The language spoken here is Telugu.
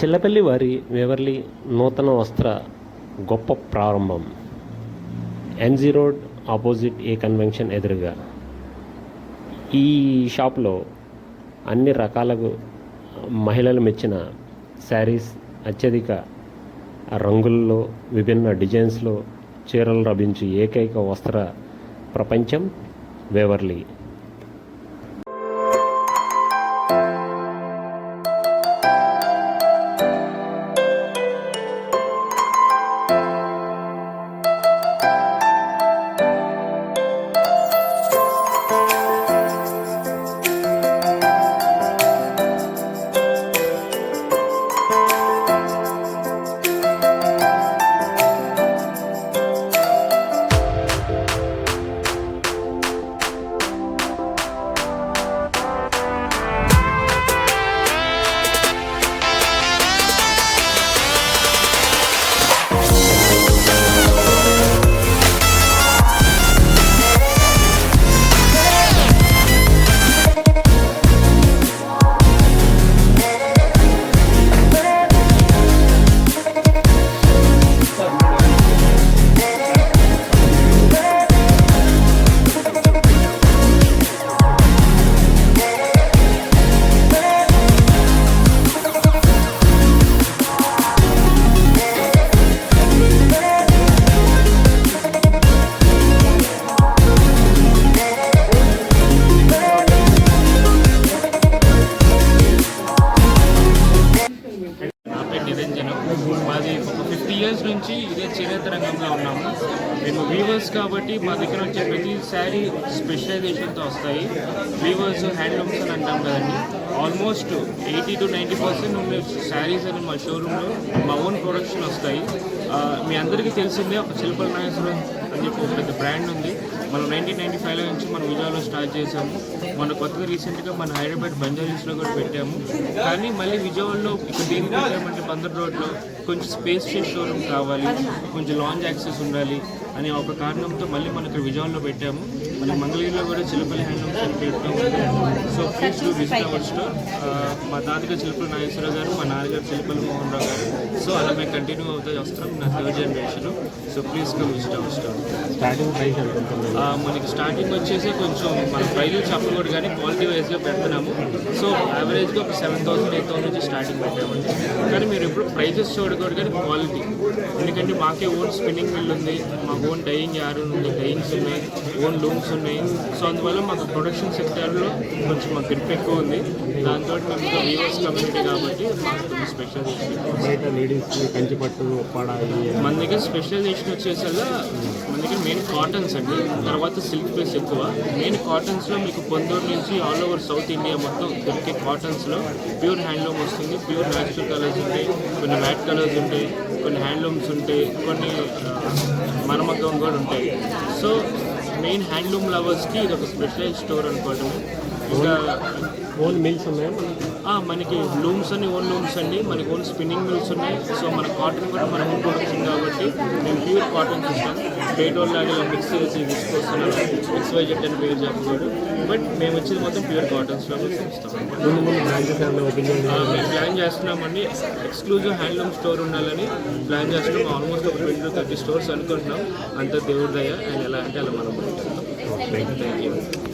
చిల్లపల్లి వారి వేవర్లి నూతన వస్త్ర గొప్ప ప్రారంభం. NG road opposite A convention ఎదురుగా. ఈ షాప్లో అన్ని రకాలకు మహిళలు మెచ్చిన శారీస్ అత్యధిక రంగుల్లో విభిన్న డిజైన్స్లో చీరలు లభించు ఏకైక వస్త్ర ప్రపంచం వేవర్లీ. నిరంజనం మాది ఒక ఫిఫ్టీ ఇయర్స్ నుంచి ఇదే చేనేత రంగంలో ఉన్నాము. మేము వీవర్స్ కాబట్టి మా దగ్గర వచ్చే ప్రతి శారీ స్పెషలైజేషన్తో వస్తాయి. వీవర్స్ హ్యాండ్లూమ్స్ అని అంటాం కదండి. Almost eighty to ninety percent ఉండే శారీస్ అని మా షోరూంలో మా ఓన్ ప్రొడక్షన్ వస్తాయి. మీ అందరికీ తెలిసిందే ఒక శిల్పల నాగేశ్వరం అని చెప్పి ఒక పెద్ద బ్రాండ్ ఉంది. మనం నైన్టీన్ నైన్టీ ఫైవ్లో నుంచి మనం విజయవాడలో స్టార్ట్ చేసాము మన కొత్తగా రీసెంట్గా మన హైదరాబాద్ బంజారీస్లో కూడా పెట్టాము. కానీ మళ్ళీ విజయవాడలో ఇక్కడ దేనికి పెట్టామంటే బందర్ రోడ్లో కొంచెం స్పేస్ షోరూమ్ కావాలి. కొంచెం లాంజ్ యాక్సెస్ ఉండాలి అనే ఒక కారణంతో మళ్ళీ మనం ఇక్కడ విజయవాడలో పెట్టాము. మన మంగళగిరిలో కూడా చిలపల్లి హ్యాండ్లూమ్స్ అని పెట్టడం so please to visit our store మా తాతగారు చిలపల్లి నాగేశ్వరరావు గారు మా నాన్నగారు చిలపల్లి మోహన్ రావు గారు. సో అలా మేము కంటిన్యూ అవుతా వస్తున్నాం నా third generation so please come visit our store starting price మనకి స్టార్టింగ్ వచ్చేసి కొంచెం మన ప్రైలు చెప్పకూడదు కానీ క్వాలిటీ వైజ్గా పెడుతున్నాము. సో యావరేజ్గా ఒక సెవెన్ థౌసండ్ ఎయిట్ థౌసండ్ నుంచి స్టార్టింగ్ పెట్టామండి. కానీ మీరు ఎప్పుడు ప్రైజెస్ చూడకూడదు కానీ క్వాలిటీ ఎందుకంటే మాకే ఓన్ స్పిన్నింగ్ మిల్ ఉంది మా ఓన్ డైయింగ్ యార్ ఉంది డైయింగ్స్ ఉన్నాయి ఓన్ లూమ్స్ ఉన్నాయి. సో అందువల్ల మాకు ప్రొడక్షన్ సెక్టర్లో కొంచెం మాకు గ్రిప్ ఎక్కువ ఉంది. దాంతో మేము వీవర్స్ కమ్యూనిటీ కాబట్టి మాకు స్పెషల్ బయట కంచిపట్టు ఉప్పాడ మన దగ్గర స్పెషలైజేషన్ వచ్చేసల్లా మన దగ్గర మెయిన్ కాటన్స్ అండి. తర్వాత సిల్క్ బేస్ ఎక్కువ. మెయిన్ కాటన్స్లో మీకు పొందూరు నుంచి ఆల్ ఓవర్ సౌత్ ఇండియా మొత్తం దొరికే కాటన్స్లో ప్యూర్ హ్యాండ్లూమ్ వస్తుంది. ప్యూర్ న్యాచురల్ కలర్స్ ఉంటాయి. కొన్ని మ్యాట్ కలర్స్ ఉంటాయి. కొన్ని హ్యాండ్లూమ్స్ ఉంటాయి. కొన్ని మనమగ్గం మరమగ్గం కూడా ఉంటాయి. సో మెయిన్ హ్యాండ్లూమ్ లవర్స్కి ఇది ఒక స్పెషలైజ్ స్టోర్ అనుకోవటం ఓన్ మిల్స్ ఉన్నాయా? మనకి లూమ్స్ అని ఓన్ లూమ్స్ అండి. మనకి ఓన్ స్పిన్నింగ్ మిల్స్ ఉన్నాయి. సో మన కాటన్ కూడా మన ఓన్ ప్రొడక్షన్ కాబట్టి మేము ప్యూర్ కాటన్ ఇస్తాం పేటోల్ లాగా మిక్స్ చేసి తీసుకొస్తున్నాం మిక్స్ వైజెట్ అని పేరు చెప్పకూడదు బట్ మేము వచ్చేది మొత్తం ప్యూర్ ఓపెన్ చేయండి ఆ, మేము ప్లాన్ చేస్తున్నామండి. ఎక్స్క్లూజివ్ హ్యాండ్లూమ్ స్టోర్ ఉండాలని ప్లాన్ చేస్తున్నాం. ఆల్మోస్ట్ ఒక ట్వంటీ టు థర్టీ స్టోర్స్ అనుకుంటున్నాం. అంత దేవుడి దయ. అండ్ ఎలా అంటే అలా మనం థ్యాంక్ యూ